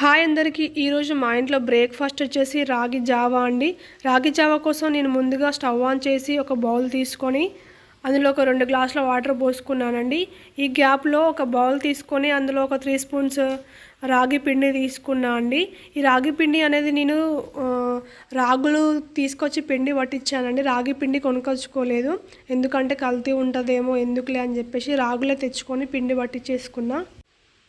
Hi అందరికీ. ఈరోజు మా ఇంట్లో బ్రేక్ఫాస్ట్ వచ్చేసి రాగి జావా అండి. రాగి జావా కోసం నేను ముందుగా స్టవ్ ఆన్ చేసి ఒక బౌల్ తీసుకొని అందులో ఒక రెండు గ్లాసుల వాటర్ పోసుకున్నానండి. ఈ గ్యాప్లో ఒక బౌల్ తీసుకొని అందులో ఒక త్రీ స్పూన్స్ రాగి పిండి తీసుకున్నా అండి. ఈ రాగి పిండి అనేది నేను రాగులు తీసుకొచ్చి పిండి పట్టించానండి. రాగి పిండి కొనుక్కొచ్చుకోలేదు ఎందుకంటే కల్తీ ఉంటుందేమో ఎందుకులే అని చెప్పేసి రాగులే తెచ్చుకొని పిండి పట్టించేసుకున్నా.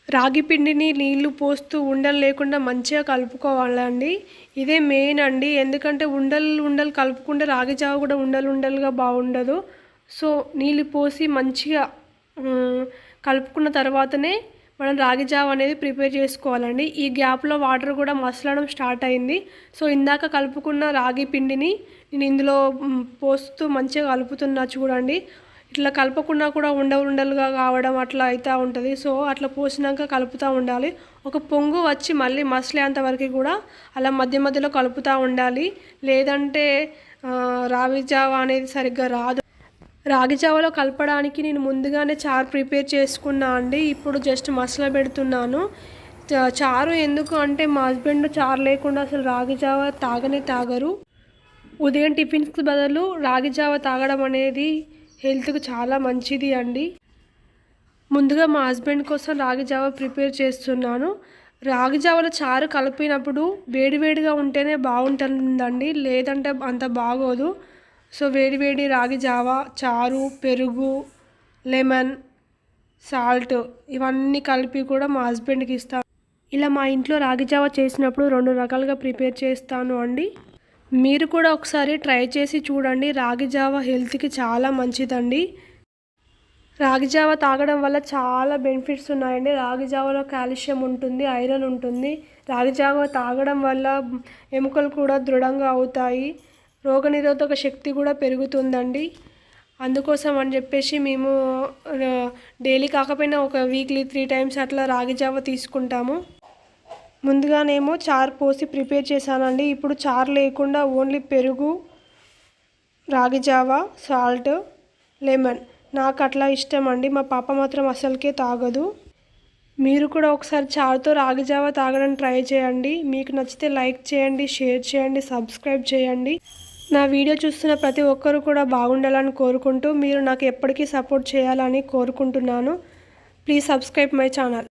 రాగి పిండిని నీళ్ళు పోస్తూ ఉండలు లేకుండా మంచిగా కలుపుకోవాలండి. ఇదే మెయిన్ అండి. ఎందుకంటే ఉండలు ఉండలు కలుపుకుంటే రాగి జావ కూడా ఉండలు ఉండలుగా బాగుండదు. సో నీళ్ళు పోసి మంచిగా కలుపుకున్న తర్వాతనే మనం రాగి జావ అనేది ప్రిపేర్ చేసుకోవాలండి. ఈ గ్యాప్లో వాటర్ కూడా మసలడం స్టార్ట్ అయింది. సో ఇందాక కలుపుకున్న రాగి పిండిని నేను ఇందులో పోస్తూ మంచిగా కలుపుతున్నా చూడండి. ఇట్లా కలపకుండా కూడా ఉండ ఉండలుగా కావడం అట్లా అవుతూ ఉంటుంది. సో అట్లా పోసినాక కలుపుతూ ఉండాలి. ఒక పొంగు వచ్చి మళ్ళీ మసలేంత వరకు కూడా అలా మధ్య మధ్యలో కలుపుతూ ఉండాలి. లేదంటే ఆ, రాగి జావ అనేది సరిగ్గా రాదు. రాగి జావలో కలపడానికి నేను ముందుగానే చారు ప్రిపేర్ చేసుకున్నా అండి. ఇప్పుడు జస్ట్ మసాలా పెడుతున్నాను. చారు ఎందుకు అంటే మా హస్బెండ్ చారు లేకుండా అసలు రాగి జావ తాగనే తాగరు. ఉదయం టిఫిన్స్కి బదులు రాగి జావ తాగడం అనేది హెల్త్కు చాలా మంచిది అండి. ముందుగా మా హస్బెండ్ కోసం రాగి జావ ప్రిపేర్ చేస్తున్నాను. రాగి జావలో చారు కలిపినప్పుడు వేడివేడిగా ఉంటేనే బాగుంటుందండి. లేదంటే అంత బాగోదు. సో వేడివేడి రాగి జావ చారు పెరుగు లెమన్ సాల్ట్ ఇవన్నీ కలిపి కూడా మా హస్బెండ్కి ఇస్తాను. ఇలా మా ఇంట్లో రాగి జావ చేసినప్పుడు రెండు రకాలుగా ప్రిపేర్ చేస్తాను అండి. మీరు కూడా ఒకసారి ట్రై చేసి చూడండి. రాగి జావ హెల్త్కి చాలా మంచిదండి. రాగి జావ తాగడం వల్ల చాలా బెనిఫిట్స్ ఉన్నాయండి. రాగి జావలో కాల్షియం ఉంటుంది ఐరన్ ఉంటుంది. రాగి జావ తాగడం వల్ల ఎముకలు కూడా దృఢంగా అవుతాయి. రోగనిరోధక శక్తి కూడా పెరుగుతుందండి. అందుకోసం అని చెప్పేసి మేము డైలీ కాకపోయినా ఒక వీక్లీ త్రీ టైమ్స్ అట్లా రాగి జావ తీసుకుంటాము. ముందుగానేమో చారు పోసి ప్రిపేర్ చేశానండి. ఇప్పుడు చారు లేకుండా ఓన్లీ పెరుగు రాగి జావా సాల్ట్ లెమన్. నాకు అట్లా ఇష్టం అండి మా పాప మాత్రం అసలుకే తాగదు. మీరు కూడా ఒకసారి చారుతో రాగి జావా తాగడం ట్రై చేయండి. మీకు నచ్చితే లైక్ చేయండి షేర్ చేయండి సబ్స్క్రైబ్ చేయండి. నా వీడియో చూస్తున్న ప్రతి ఒక్కరు కూడా బాగుండాలని కోరుకుంటూ మీరు నాకు ఎప్పటికీ సపోర్ట్ చేయాలని కోరుకుంటున్నాను. Please subscribe my channel.